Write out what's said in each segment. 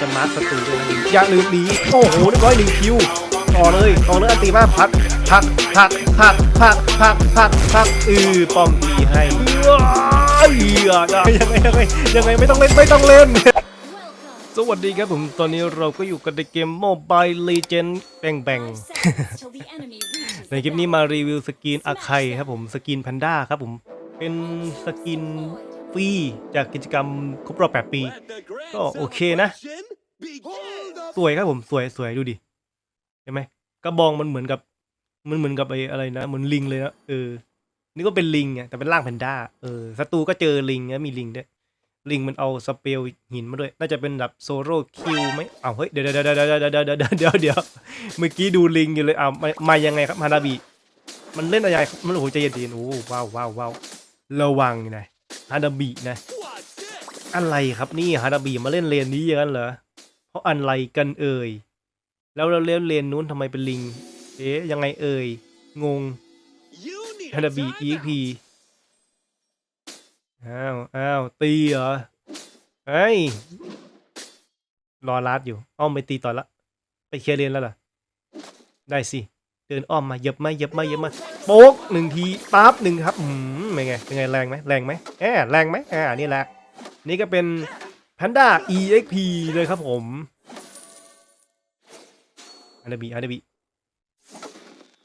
จะมาร์คศัตรูด้วยนะอย่าลืมหนีโอ้โหเรียบร้อยหนึ่งคิวต่อเลยต่อเลยอันตีมาพักพักพักพักพักพักพักพักเออป้อมตีให้เอ้ยยังไงยังไงยังไงไม่ต้องเล่นไม่ต้องเล่นสวัสดีครับผม ตอนนี้เราก็อยู่กันในเกม Mobile Legend แบงแบงในคลิปนี้มารีวิวสกินอาไคครับผม สกินแพนด้าครับผม เป็นสกินฟรีจากกิจกรรมครบรอบ 8 ปี ก็โอเคนะ สวยครับผมสวยสวยดูดิเห็นไหมกระบองมันเหมือนกับ มันเหมือนกับไอ้อะไรนะเหมือนลิงเลยนะเออ นี่ก็เป็นลิงไงแต่เป็นร่างแพนด้าเออศัตรูก็เจอลิงนะมีลิงด้วยลิงมันเอาสเปลหินมาด้วย น่าจะเป็นแบบโซโล่คิวไหมอ้าวเฮ้ยเดี๋ยวเดี๋ยวเดี๋ยวเดี๋ยวเดี๋ยวเดี๋ยวเดี๋ยวเดี๋ยวเมื่อกี้ดูลิงอยู่เลยอ้าวมามายังไงครับฮานาบิมันเล่นอะไรครับมันโอ้โหใจเย็นๆโอ้ว้าวว้าวว้าวระวังนะฮานาบินะ อะไรครับนี่ฮานาบิมาเล่นเลนนี้อย่างนั้นเหรอ เพราะอะไรกันเอ่ย แล้วเราเล่นเลนนู้นทำไมเป็นลิง เอ๊ะยังไงเอ่ย งงฮานาบิ EXP อ้าวอ้าวตีเหรอ เฮ้ย รอลัดอยู่ อ้อมไปตีต่อละ ไปเคลียร์เลนแล้วเหรอได้สิ เดินอ้อมมาเหยับมาเหยับมาเหยับมาโป๊กหนึ่งทีปั๊บหนึ่งครับ อืมเป็นไง เป็นไงแรงไหมแรงไหมแอบแรงไหมอ่า นี่แหละ นี่ก็เป็น Panda EXP เลยครับผมอันเดบีอันเดบี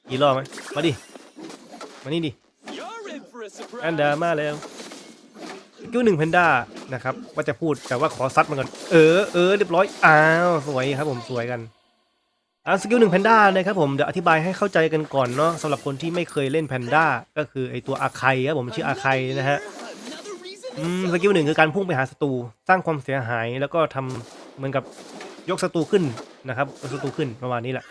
กี่รอบไหมมาดิ มานี่ดิแพนด้ามาแล้วกิ้วหนึ่งแพนด้านะครับว่าจะพูดแต่ว่าขอซัดมันก่อน เออเออเรียบร้อย อ้าว สวยครับผมสวยกันอ่าสกิลหนึ่งแพนด้านะครับผมเดี๋ยวอธิบายให้เข้าใจกันก่อนเนาะสำหรับคนที่ไม่เคยเล่นแพนด้าก็คือไอตัวอาไคครับผมชื่ออาไคนะฮะ สกิลหนึ่งคือการพุ่งไปหาศัตรูสร้างความเสียหายแล้วก็ทำเหมือนกับยกศัตรูขึ้นนะครับยกศัตรูขึ้นประมาณนี้แหละ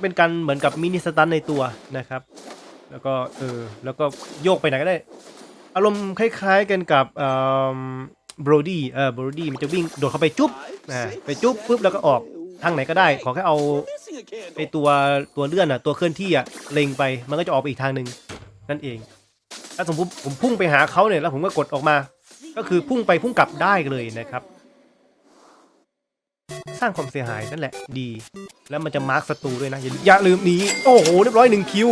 เป็นการเหมือนกับมินิสตันในตัวนะครับ แล้วก็เออแล้วก็โยกไปไหนก็ได้ อารมณ์คล้ายๆกันกับเอ่อบรดี้เออบรอดี้มันจะวิ่งโดดเข้าไปจุ๊บอ่าไปจุ๊บปุ๊บแล้วก็ออกทางไหนก็ได้ ขอแค่เอาไอตัวตัวเลื่อนอะตัวเคลื่อนที่อะเล็งไปมันก็จะออกไปอีกทางหนึ่งนั่นเอง ถ้าสมมติผมพุ่งไปหาเขาเนี่ยแล้วผมก็กดออกมา ก็คือพุ่งไปพุ่งกลับได้เลยนะครับ สร้างความเสียหายนั่นแหละดี แล้วมันจะมาร์คศัตรูด้วยนะ อย่ายาลืมหนีโอ้โหเรียบร้อยหนึ่งคิว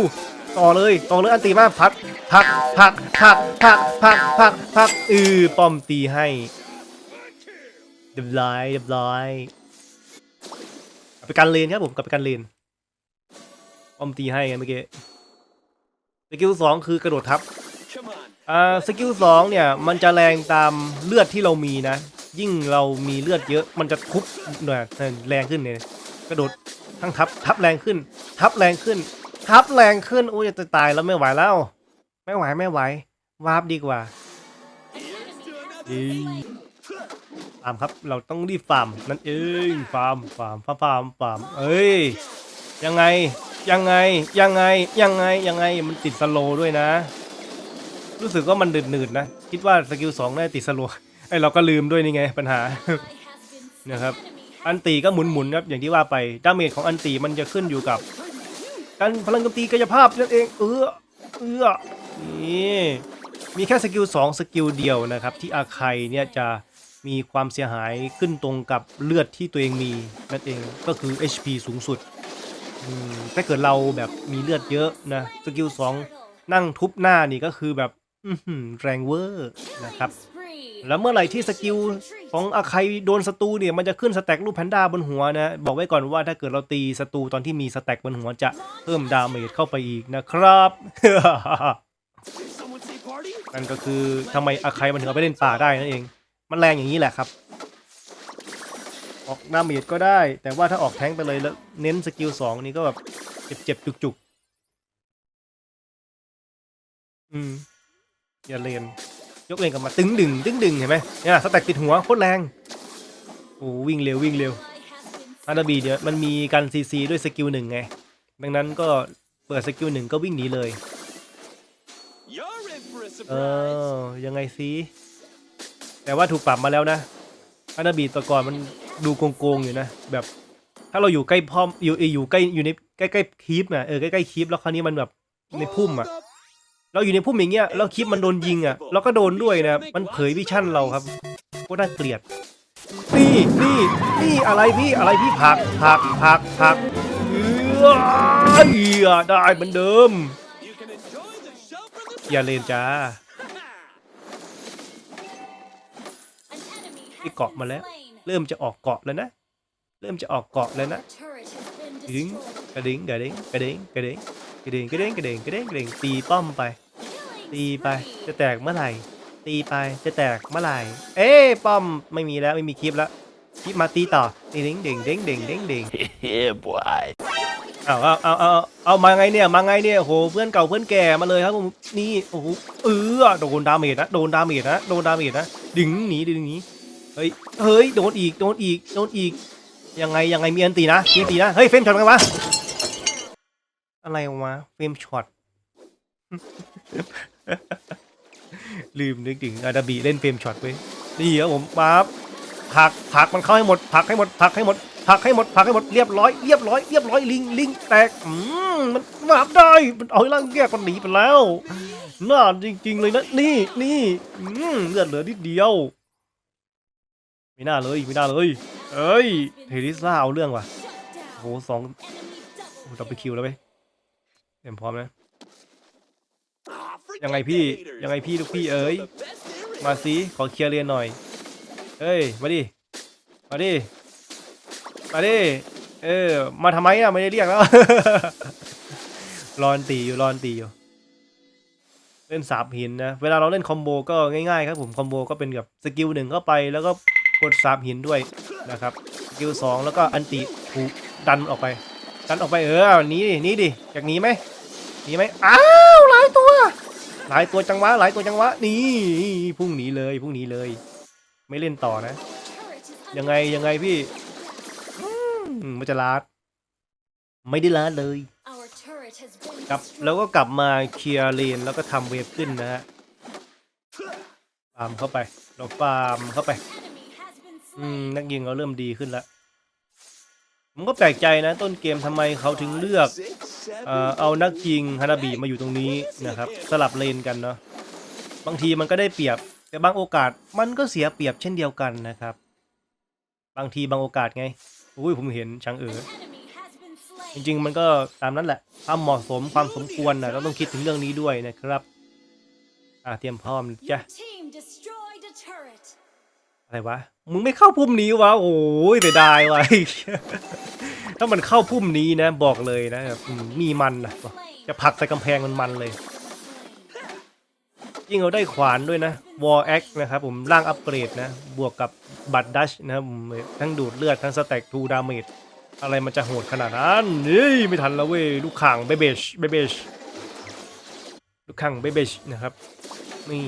ต่อเลยต่อเลยอันตีมาพักพักพักพักพักพักพักพักอือป้อมตีให้เรียบร้อยเรียบร้อยกลับไปการเลนครับผมกลับไปการเลนป้อมตีให้ไงเมื่อกี้สกิลสองคือกระโดดทับ อ่าสกิลสองเนี่ยมันจะแรงตามเลือดที่เรามีนะ ยิ่งเรามีเลือดเยอะมันจะทุบหน่อยแรงขึ้นเนี่ยกระโดดทั้งทับทับแรงขึ้น ทับแรงขึ้น ทับแรงขึ้นโอ้ยจะตายแล้วไม่ไหวแล้ว ไม่ไหวไม่ไหววาร์ปดีกว่าฟาร์มครับเราต้องรีบฟาร์มนั่นเองฟาร์มฟาร์มฟาร์มฟาร์มฟาร์มเอ้ยยังไงยังไงยังไงยังไงยังไงมันติดสโลด้วยนะ รู้สึกว่ามันหนืดๆนะ คิดว่าสกิลสองน่าติดสโลว์ไอเราก็ลืมด้วยนี่ไงปัญหา นะครับ อันตีก็หมุนๆครับอย่างที่ว่าไปดาเมจของอันตีมันจะขึ้นอยู่กับการพลังโจมตีกายภาพนั่นเอง เออเออนี่มีแค่สกิลสองสกิลเดียวนะครับ ที่อาไคเนี่ยจะมีความเสียหายขึ้นตรงกับเลือดที่ตัวเองมีนั่นเองก็คือ HP สูงสุดถ้าเกิดเราแบบมีเลือดเยอะนะสกิลสองนั่งทุบหน้านี่ก็คือแบบ แรงเวอร์นะครับ แล้วเมื่อไหร่ที่สกิลของอาใครโดนศัตรูเนี่ยมันจะขึ้นสแต็กรูปแพนด้าบนหัวนะ บอกไว้ก่อนว่าถ้าเกิดเราตีศัตรูตอนที่มีสแต็กบนหัวจะเพิ่มดาเมจเข้าไปอีกนะครับนั่นก็คือทำไมอาใครมันถึงเอาไปเล่นป่าได้นั่นเอง มันแรงอย่างนี้แหละครับ ออกดาเมจก็ได้ แต่ว่าถ้าออกแท้งไปเลยแล้วเน้นสกิลสองนี่ก็แบบเจ็บๆจุกๆอืม อย่าเลน ยกเลนกลับมาตึงดึงตึงดึงเห็นไหมเนี่ยสแต็กติดหัวโคตรแรงโอ้วิ่งเร็ววิ่งเร็วอาราบีเดี๋ยมันมีการซีซีด้วยสกิลหนึ่งไง ดังนั้นก็เปิดสกิลหนึ่งก็วิ่งหนีเลย เออ ยังไงซีแต่ว่าถูกปรับมาแล้วนะอาราบีตัวก่อนมันดูโกงๆอยู่นะ แบบถ้าเราอยู่ใกล้พร้อมอยู่อยู่ใกล้อยู่ในใกล้ใกล้คีปนะเออใกล้ใกล้คีปแล้วคราวนี้มันแบบในพุ่มอะ เราอยู่ในพุ่มอย่างเงี้ยแล้วคลิปมันโดนยิงอะเราก็โดนด้วยนะมันเผยวิชั่นเราครับก็น่าเกลียดนี่นี่นี่อะไรพี่อะไรพี่ผักผักผักผักเออเอือได้เหมือนเดิม อย่าเลนจ้าที่เกาะมาแล้ว เริ่มจะออกเกาะแล้วนะ เริ่มจะออกเกาะแล้วนะดึงกระดิ่งกระดิ่งกระดิ่งกระดิ่งกระดิ่งกระดิ่งกระดิ่งกระดิ่งกระดิ่งตีป้อมไป ตีไปจะแตกเมื่อไหร่ ตีไปจะแตกเมื่อไหร่ เอ้ยป้อมไม่มีแล้วไม่มีคลิปแล้วคลิปมาตีต่อตีเด้งเด้งเด้งเด้งเด้งเด้ง yeah, boy. เอาเอาเอาเอาเอามาไงเนี่ยมาไงเนี่ยโหเพื่อนเก่าเพื่อนแก่มาเลยครับผมนี่โอ้โหเออโดนดาเมจนะโดนดาเมจนะโดนดาเมจนะดึงหนีดึงหนีเฮ้ยเฮ้ยโดนอีกโดนอีกโดนอีกยังไงยังไงมีอันตีนะมีอันตีนะเฮ้ยเฟรมช็อตไงวะอะไรวะเฟรมช็อต ลืมนึกถึงอาดาบีเล่นเฟรมช็อตเว้ยนี่ครับผมปั๊บผักผักมันเข้าให้หมดผักให้หมดผักให้หมดผักให้หมดผักให้หมดเรียบร้อยเรียบร้อยเรียบร้อยลิงลิงแตกอืมมันวาได้มันเอาให้ร่างแยกมันหนีไปแล้วน่าจริง ๆ เลยนะนี่นี่อืมเลือดเหลือนิดเดียว ไม่น่าเลยไม่น่าเลยเอ้ยเทริซ่าเอาเรื่องว่ะโหสองดับเบิลคิวแล้วเว้ยเตรียมพร้อมนะ ยังไงพี่ยังไงพี่ลูกพี่เอ้ยมาสิขอเคลียร์เรียนหน่อยเฮ้ยมาดิมาดิมาดิเออมาทำไมอะไม่ได้เรียกแล้วรอนตีอยู่รอนตีอยู่เล่นสาบหินนะเวลาเราเล่นคอมโบก็ง่ายๆครับผมคอมโบก็เป็นแบบสกิลหนึ่งเข้าไปแล้วก็กดสาบหินด้วยนะครับสกิลสองแล้วก็อันติถูกดันออกไป ดันออกไปเออหนีดิหนีดิอยากหนีไหมหนีไหมอ้า หลายตัวจังหวะหลายตัวจังหวะนี่พุ่งหนีเลยพุ่งหนีเลย ไม่เล่นต่อนะ ยังไงยังไงพี่อืมมันจะลาด ไม่ได้ลาดเลยกลับแล้วก็กลับมาเคลียร์เลนแล้วก็ทำเวฟขึ้นนะฮะฟาร์มเข้าไปเราฟาร์มเข้าไป อืมนักยิงเราเริ่มดีขึ้นแล้ว ผมก็แปลกใจนะต้นเกมทำไมเขาถึงเลือกเอ่อเอานักยิงฮานาบิมาอยู่ตรงนี้นะครับ สลับเลนกันเนาะบางทีมันก็ได้เปรียบ แต่บางโอกาสมันก็เสียเปรียบเช่นเดียวกันนะครับ บางทีบางโอกาสไงอุ้ยผมเห็นช้างเอ๋อจริง ๆ มันก็ตามนั้นแหละความเหมาะสมความสมควรนะเราต้องคิดถึงเรื่องนี้ด้วยนะครับอ่าเตรียมพร้อมจ้ะอะไรวะ มึงไม่เข้าพุ่มนี้วะ โอ้ยเสียดายวะ ถ้ามันเข้าพุ่มนี้นะบอกเลยนะแบบอืมมีมันนะจะผลักใส่กำแพงมันมันเลย ยิ่งเราได้ขวานด้วยนะ War Axe นะครับผมร่างอัปเกรดนะบวกกับบัตรดัชนะครับผมทั้งดูดเลือดทั้งสแต็กทูดาเมจอะไรมันจะโหดขนาดนั้นนี่ไม่ทันแล้วเว้ยลูกข่างเบเบชเบเบชลูกข่างเบเบชนะครับ นี่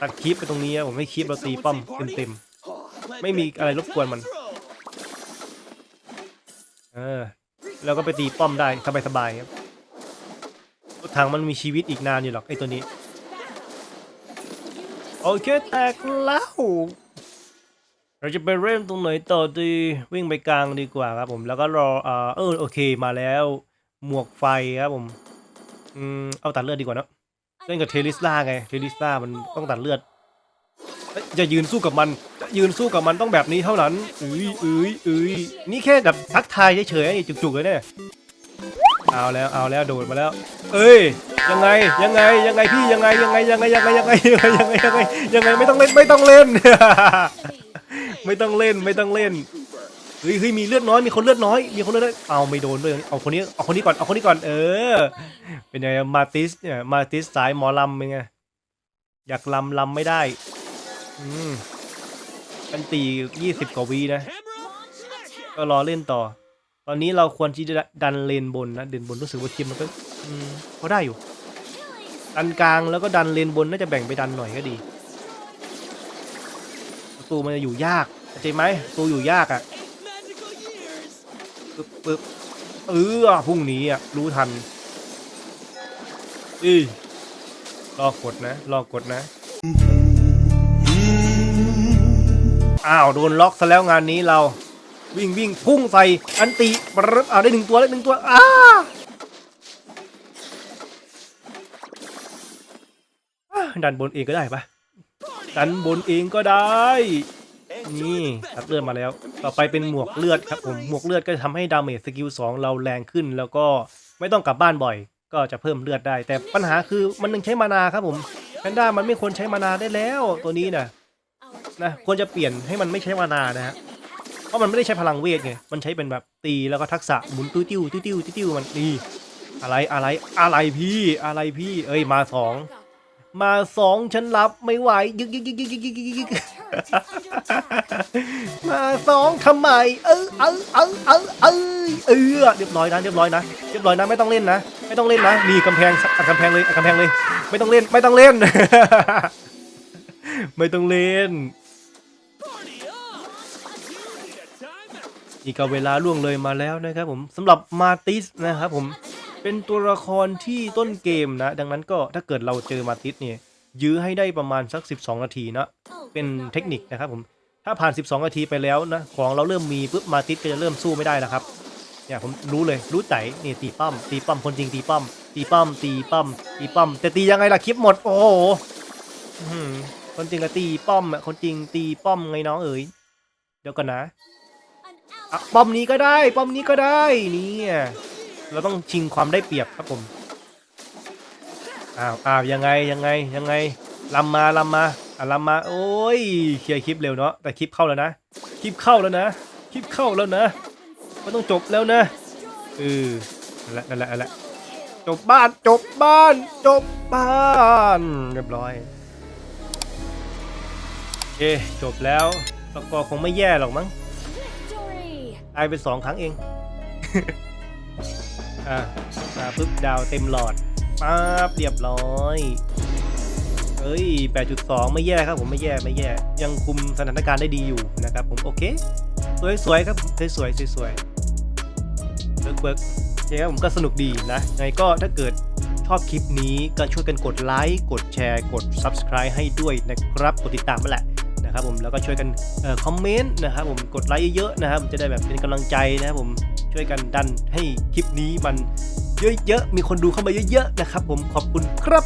ตัดคลิปไปตรงนี้นะผมให้คลิปเราตีป้อมเต็มๆไม่มีอะไรรบกวนมัน เออ แล้วก็ไปตีป้อมได้สบายๆครับรถถังมันมีชีวิตอีกนานอยู่หรอกไอ้ตัวนี้ โอเคแตกแล้วเราจะไปเริ่มตรงไหนต่อดีวิ่งไปกลางดีกว่าครับผมแล้วก็รอเออเออโอเคมาแล้ว หมวกไฟครับผมอืมเอาตัดเลือดดีกว่าเนอะเล่นกับเทลิสลาไงเทลิสลามันต้องตัดเลือดอยจะยืนสู้กับมัน ยืนสู้กับมันต้องแบบนี้เท่านั้นเอ้ยเอ้ยเอ้ยนี่แค่แบบทักทายเฉยๆนี่จุกๆเลยเนี่ยเอาแล้วเอาแล้วโดดมาแล้ว เอ้ยยังไงยังไงยังไงพี่ยังไงยังไงยังไงยังไงยังไงยังไงยังไงยังไงยังไงไม่ต้องเล่นไม่ต้องเล่น ไม่ต้องเล่นไม่ต้องเล่นเฮ้ยเฮ้ยมีเลือดน้อยมีคนเลือดน้อยมีคนเลือดน้อยเอาไม่โดนด้วยเอาคนนี้เอาคนนี้ก่อนเอาคนนี้ก่อนเออ เป็นไงมาติสเนี่ยมาติสสายหมอลำเป็นไงอยากลำลำไม่ได้ อืม กันตียี่สิบกว่าวีนะ ก็รอเล่นต่อ ตอนนี้เราควรที่จะดันเลนบนนะเดินบนรู้สึกว่าทีมมันก็อืมพอได้อยู่ ดันกลางแล้วก็ดันเลนบนน่าจะแบ่งไปดันหน่อยก็ดีประตูมันจะอยู่ยากเข้าใจไหมประตูอยู่ยากอะ่ะปึ๊บปึ๊บเออพรุ่งนี้อะรู้ทันอีรอกดนะ รอกดนะ อ้าวโดนล็อกซะแล้วงานนี้เราวิ่งวิ่งพุ่งใส่อันติปรึบอ่าได้หนึ่งตัวแล้วหนึ่งตัวอ้าดันบนเองก็ได้ปะดันบนเองก็ได้ นี่ตัดเลือดมาแล้ว ต่อไปเป็นหมวกเลือดครับผมหมวกเลือดก็จะทำให้ดาเมจสกิล2เราแรงขึ้น แล้วก็ไม่ต้องกลับบ้านบ่อย ก็จะเพิ่มเลือดได้ แต่ปัญหาคือมันยังใช้มานาครับผมแพนด้ามันไม่ควรใช้มานาได้แล้วตัวนี้นะ นะควรจะเปลี่ยนให้มันไม่ใช้มานานะฮะเพราะมันไม่ได้ใช้พลังเวทไงมันใช้เป็นแบบตีแล้วก็ทักษะหมุนติ้วติ้วติ้วติ้วติ้วมันนี่อะไรอะไรอะไรพี่อะไรพี่ เอ้ยมาสองมาสองฉันรับไม่ไหวยึกยึกยึกยึกยึกยึกยึกมาสองทำไม เออเออเออเออเออเออเรียบร้อยนะเรียบร้อยนะเรียบร้อยนะไม่ต้องเล่นนะ ไม่ต้องเล่นนะมีกำแพงอัดกำแพงเลยอัดกำแพงเลย ไม่ต้องเล่นไม่ต้องเล่น ไม่ต้องเล่น นี่ก็เวลาล่วงเลยมาแล้วนะครับผมสำหรับมาติสนะครับผมเป็นตัวละครที่ต้นเกมนะ ดังนั้นก็ถ้าเกิดเราเจอมาติสเนี่ยยื้อให้ได้ประมาณสัก 12 นาทีนะเป็นเทคนิคนะครับผมถ้าผ่าน 12 นาทีไปแล้วนะของเราเริ่มมีปุ๊บมาติสก็จะเริ่มสู้ไม่ได้แล้วครับเนี่ยผมรู้เลยรู้ใจนี่ตีป้มตีป้มคนจริงตีป้มตีป้มตีป้มตีป้มแต่ตียังไงล่ะคลิปหมด โอ้โหคนจริงก็ตีป้อมอะคนจริงตีป้อมไงน้องเอ๋ยเดี๋ยวก่อนนะ อะป้อมนี้ก็ได้ ป้อมนี้ก็ได้เนี่ยเราต้องชิงความได้เปรียบครับผมอ้าวอ้าวยังไงยังไงยังไงลำมาลำมาอะลำมา โอ้ยเคลียร์คลิปเร็วเนาะแต่คลิปเข้าแล้วนะคลิปเข้าแล้วนะคลิปเข้าแล้วนะมันต้องจบแล้วนะเออนั่นแหละนั่นแหละนั่นแหละจบบ้านจบบ้าน จบบ้านเรียบร้อยโอเคจบแล้วสกอร์คงไม่แย่หรอกมั้ง ตายไปสองครั้งเอง อ่ามาปุ๊บดาวเต็มหลอดปั๊บเรียบร้อยเอ้ย 8.2 ไม่แย่ครับผมไม่แย่ไม่แย่ ยังคุมสถานการณ์ได้ดีอยู่นะครับผมโอเค สวยๆครับผมสวยๆสวยๆเบิร์กเบิร์กโอเคครับผมก็สนุกดีนะไงก็ถ้าเกิดชอบคลิปนี้ก็ช่วยกันกดไลค์ กดแชร์ กด Subscribe ให้ด้วยนะครับ กดติดตามมาแหละ นะครับผมแล้วก็ช่วยกันคอมเมนต์นะครับผมกดไลค์เยอะๆนะครับจะได้แบบเป็นกำลังใจนะครับผมช่วยกันดันให้คลิปนี้มันเยอะๆมีคนดูเข้ามาเยอะๆนะครับผมขอบคุณครับ